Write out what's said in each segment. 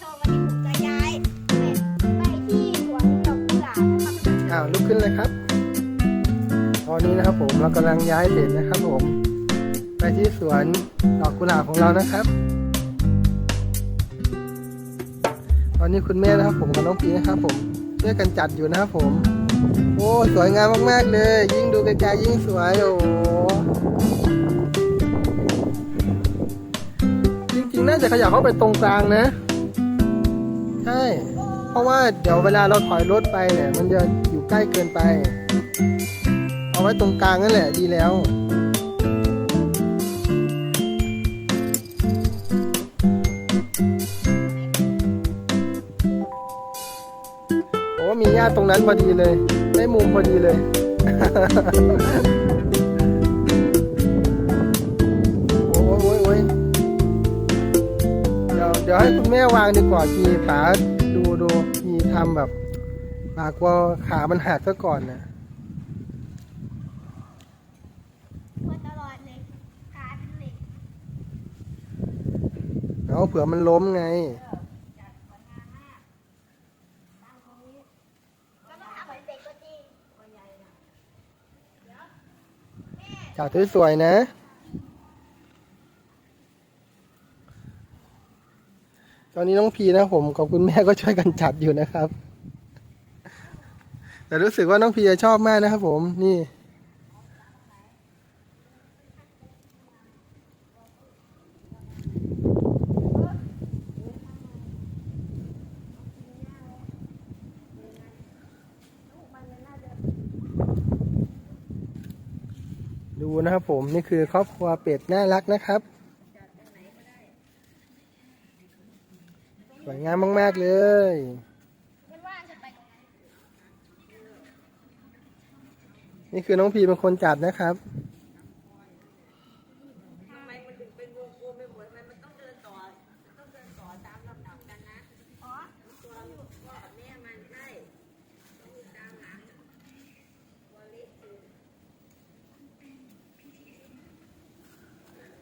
ชมวันนี้ผมจะย้ายไปที่สวนดอกกุหลาบนะครับอ้าวลุกขึ้นเลยครับ ตอนนี้นะครับผมเรากำลังย้ายเป็ดนะครับผม ไปที่สวนดอกกุหลาบของเรานะครับ ตอนนี้คุณแม่นะครับผมกับน้องพีนะครับผมช่วยกันจัดอยู่นะครับผม โอ้สวยงามมากๆเลย ยิ่งดูไกลๆยิ่งสวยโอ้จริงๆน่าจะขยับเข้าไปตรงกลางนะ ใช่ เพราะว่าเดี๋ยวเวลาเราถอยรถไปเนี่ย มันจะอยู่ใกล้เกินไป เอาไว้ตรงกลางนั่นแหละดีแล้วโอ้มีญาติตรงนั้นพอดีเลย ได้มุมพอดีเลย เดี๋ยวเดี๋ยวให้คุณแม่วางดีกว่าทีป๋าดูดูทีทำแบบปากว่าขามันหักซะก่อนนะเพื่อตลอดเลยกลายเป็นเหล็กเอาเผื่อมันล้มไง แล้วก็ทำเหมือนเป็ดก็จริงจัดสวยๆนะ ตอนนี้น้องพีนะผมกับคุณแม่ก็ช่วยกันจัดอยู่นะครับ แต่รู้สึกว่าน้องพีจะชอบมากนะครับผมนี่ดูนะครับผมนี่คือครอบครัวเป็ดน่ารักนะครับ สวยงามมาก ๆ เลยนี่คือน้องพีเป็นคนจัดนะครับ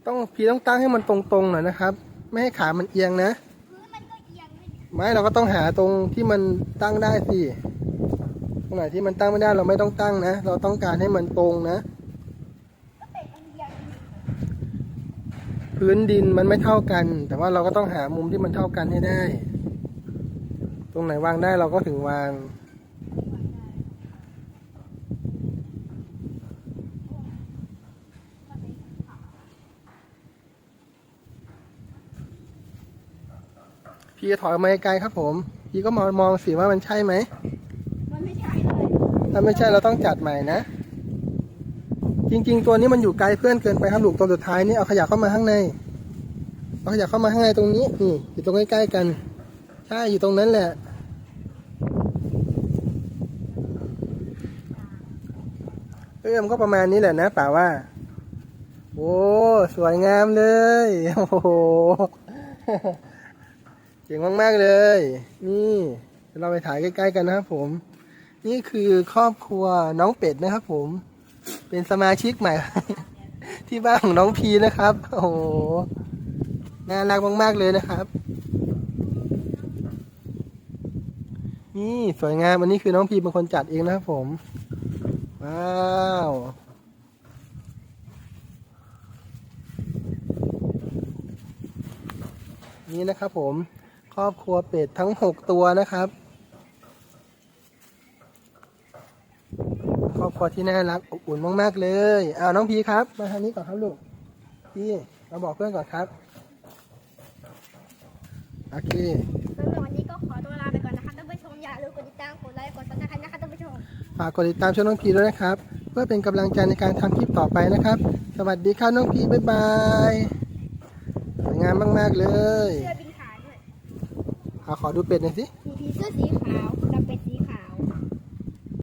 ต้องพีต้องตั้งให้มันตรงๆหน่อยนะครับ ไม่ให้ขามันเอียงนะ ไม่เราก็ต้องหาตรงที่มันตั้งได้สิตรงไหนที่มันตั้งไม่ได้เราไม่ต้องตั้งนะ เราต้องการให้มันตรงนะ พื้นดินมันไม่เท่ากัน แต่ว่าเราก็ต้องหามุมที่มันเท่ากันให้ได้ ตรงไหนวางได้เราก็ถึงวาง พี่จะถอยออกมาไกลๆครับผม พี่ก็มองมองสิว่ามันใช่ไหม มันไม่ใช่เลย ถ้าไม่ใช่เราต้องจัดใหม่นะ จริง ๆ ตัวนี้มันอยู่ไกลเพื่อนเกินไปครับลูกตัวสุดท้ายนี่เอาขยะเข้ามาข้างใน เอาขยะเข้ามาข้างในตรงนี้นี่อยู่ตรงใกล้ๆกัน ใช่อยู่ตรงนั้นแหละเออมันก็ประมาณนี้แหละนะป่าว่า โอ้ สวยงามเลย โอ้โห เจ๋งมาก ๆ เลย นี่เราไปถ่ายใกล้ ๆ กันนะครับผม นี่คือครอบครัวน้องเป็ดนะครับผม เป็นสมาชิกใหม่ ที่บ้านของน้องพีนะครับ โอ้โห น่ารักมาก ๆ เลยนะครับ นี่สวยงามอันนี้คือน้องพีเป็นคนจัดเองนะครับผม ว้าวนี่นะครับผม ครอบครัวเป็ดทั้งหกตัวนะครับ ครอบครัวที่น่ารักอบอุ่นมาก ๆ เลยอ้าวน้องพีครับ มาทางนี้ก่อนครับลูกพี่มาบอกเพื่อนก่อนครับโอเคสำหรับวันนี้ก็ขอตัวลาไปก่อนนะคะท่านผู้ชมอย่าลืมกดติดตามกดไลค์กดซับสไครต์นะคะท่านผู้ชมฝากกดติดตามช่องน้องพีด้วยนะครับ เพื่อเป็นกำลังใจในการทำคลิปต่อไปนะครับ สวัสดีครับน้องพีบ๊ายบายสวยงามมาก ๆ เลย ขอดูเป็ดหน่อยสิมีผีเสื้อสีขาวกับเป็ด